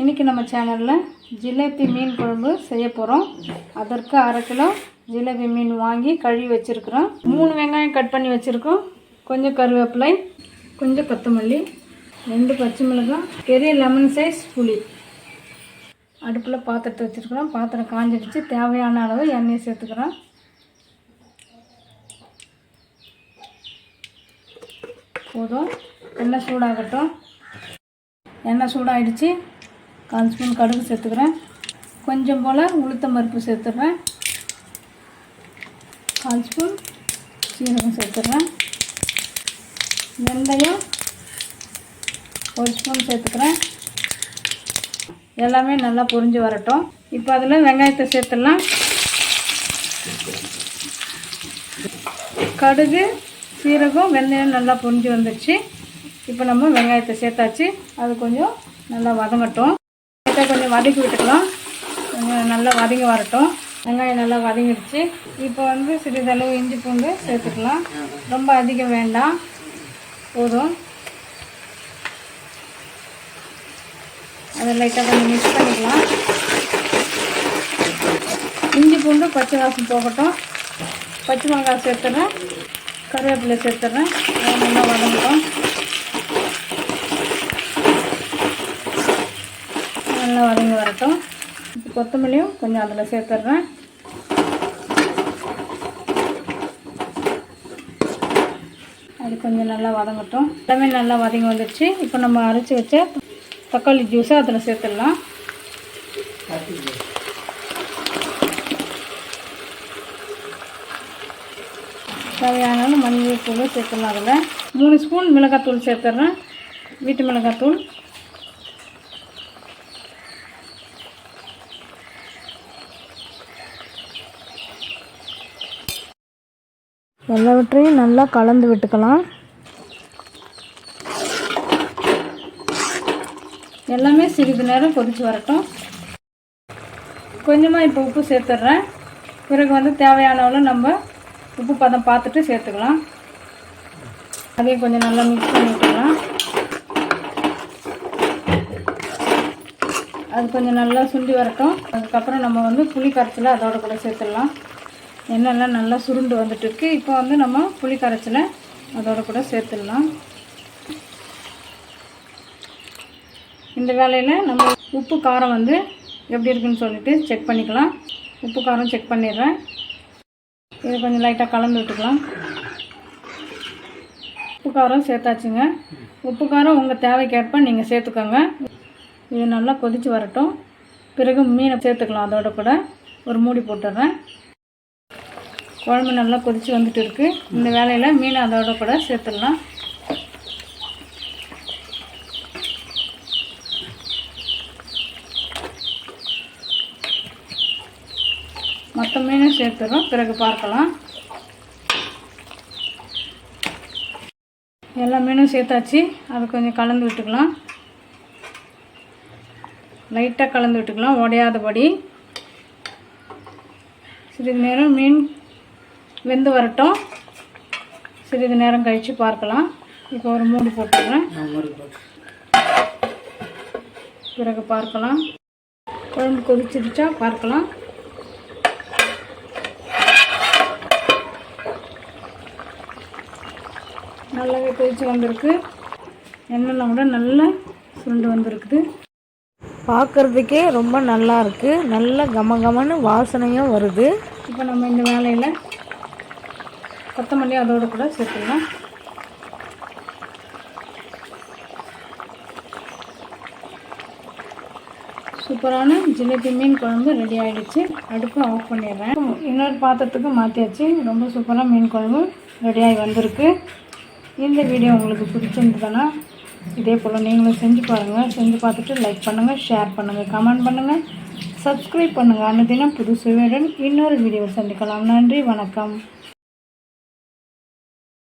இன்றைக்கி நம்ம சேனலில் ஜிலேபி மீன் குழம்பு செய்ய போகிறோம் அதற்கு அரை கிலோ ஜிலேபி மீன் வாங்கி கழுவி வச்சுருக்குறோம். மூணு வெங்காயம் கட் பண்ணி வச்சுருக்கோம். கொஞ்சம் கருவேப்பிலை கொஞ்சம் கொத்தமல்லி ரெண்டு பச்சை மிளகாய் பெரிய லெமன் சைஸ் புளி. அடுப்பில் பாத்திரத்தை வச்சுருக்குறோம். பாத்திரம் காஞ்சிடுச்சு. தேவையான அளவு எண்ணெயை சேர்த்துக்கிறோம். போதும். எண்ணெய் சூடாகட்டும். எண்ணெய் சூடாகிடுச்சு கால் ஸ்பூன் கடுகு சேர்த்துக்கிறேன். கொஞ்சம் போல் உளுத்தம் பருப்பு சேர்த்துட்றேன் கால் ஸ்பூன் சீரகம் சேர்த்துட்றேன் வெந்தயம் ஒரு ஸ்பூன் சேர்த்துக்கிறேன். எல்லாமே நல்லா பொரிஞ்சு வரட்டும். இப்போ அதில் வெங்காயத்தை சேர்த்துடலாம். கடுகு சீரகம் வெந்தயம் நல்லா பொரிஞ்சு வந்துடுச்சு இப்போ நம்ம வெங்காயத்தை சேர்த்தாச்சு. அது கொஞ்சம் நல்லா வதங்கட்டும். லைட்டாக கொஞ்சம் வதக்கி விட்டுக்கலாம். கொஞ்சம் நல்லா வதங்கி வரட்டும். வெங்காயம் நல்லா வதங்கிடுச்சு. இப்போ வந்து சிறிதளவு இஞ்சி பூண்டு சேர்த்துக்கலாம். ரொம்ப அதிகம் வேண்டாம். போதும். அதை லைட்டாக கொஞ்சம் மிக்ஸ் பண்ணிக்கலாம். இஞ்சி பூண்டு பச்சை வாசம் போகட்டும். பச்சை மிளகாய் சேர்த்துறேன். கருவேப்பிலை சேர்த்துறேன். நல்லா வதங்கட்டும். நல்லா வதங்கி வரட்டும். இப்போ கொத்தமல்லியும் கொஞ்சம் அதில் சேர்த்துட்றேன். அது கொஞ்சம் நல்லா வதங்கட்டும். எல்லாமே நல்லா வதங்கி வந்துடுச்சு இப்போ நம்ம அரைச்சி வச்ச தக்காளி ஜூஸை அதில் சேர்த்துடலாம். தேவையான மஞ்சள் தூள் சேர்த்துடலாம் அதில். மூணு ஸ்பூன் மிளகாத்தூள் சேர்த்துட்றேன். வீட்டு மிளகாத்தூள். எல்லாவற்றையும் நல்லா கலந்து விட்டுக்கலாம். எல்லாமே சிறிது நேரம் கொதித்து வரட்டும். கொஞ்சமாக இப்போ உப்பு சேர்த்துட்றேன். பிறகு வந்து தேவையான அளவு நம்ம உப்பு பதம் பார்த்துட்டு சேர்த்துக்கலாம். அதையும் கொஞ்சம் நல்லா மிக்ஸ் பண்ணிக்கலாம் அது கொஞ்சம் நல்லா சுண்டி வரட்டும். அதுக்கப்புறம் நம்ம வந்து புளி கரைச்சலை அதோட கூட சேர்த்துடலாம். எண்ணெய்லாம் நல்லா சுருண்டு வந்துட்டு இருக்கு இப்போ வந்து நம்ம புளி கரைச்சலை அதோட கூட சேர்த்துடலாம். இந்த வேலையில் நம்ம உப்பு காரம் வந்து எப்படி இருக்குன்னு சொல்லிட்டு செக் பண்ணிக்கலாம். உப்பு காரம் செக் பண்ணிடுறேன். இதை கொஞ்சம் லைட்டாக கலந்து விட்டுக்கலாம். உப்பு காரம் சேர்த்தாச்சுங்க. உப்பு காரம் உங்கள் தேவைக்கேற்ப நீங்கள் சேர்த்துக்கோங்க. இது நல்லா கொதித்து வரட்டும். பிறகு மீனை சேர்த்துக்கலாம் அதோட கூட. ஒரு மூடி போட்டுடுறேன். குழம்பு நல்லா கொதித்து வந்துட்டு இருக்குது இந்த வேலையில் மீன் அதோட கூட சேர்த்துடலாம். மற்ற மீனும் சேர்த்துறோம். பிறகு பார்க்கலாம். எல்லா மீனும் சேர்த்தாச்சு. அதை கொஞ்சம் கலந்து விட்டுக்கலாம். லைட்டாக கலந்து விட்டுக்கலாம். உடையாதபடி சிறிது நேரம் மீன் வெந்து வரட்டும். சிறிது நேரம் கழித்து பார்க்கலாம். இப்போ ஒரு மூடி போட்டுடுறேன் பிறகு பார்க்கலாம். குழம்பு கொதிச்சிருச்சா பார்க்கலாம். நல்லாவே கொதிச்சு வந்திருக்கு. எண்ணெய்லாம் கூட நல்லா சுருண்டு வந்திருக்குது. பார்க்குறதுக்கே ரொம்ப நல்லா இருக்குது நல்ல கம கமன்னு வாசனையும் வருது. இப்போ நம்ம இந்த வேலையில் கொத்தமல்லி அதோட கூட சேர்த்துக்கலாம். சூப்பரான ஜிலேபி மீன் குழம்பு ரெடி ஆகிடுச்சு அடுப்பு ஆஃப் பண்ணிடுறேன். இன்னொரு பாத்திரத்துக்கு மாற்றியாச்சு ரொம்ப சூப்பராக மீன் குழம்பு ரெடியாகி வந்திருக்கு. இந்த வீடியோ உங்களுக்கு பிடிச்சிருந்ததுன்னா இதே போல் நீங்களும் செஞ்சு பாருங்கள் செஞ்சு பார்த்துட்டு லைக் பண்ணுங்கள் ஷேர் பண்ணுங்கள் கமெண்ட் பண்ணுங்கள் சப்ஸ்கிரைப் பண்ணுங்கள் அன்னதினம் புது சுவையுடன் இன்னொரு வீடியோ சந்திக்கலாம். நன்றி வணக்கம்.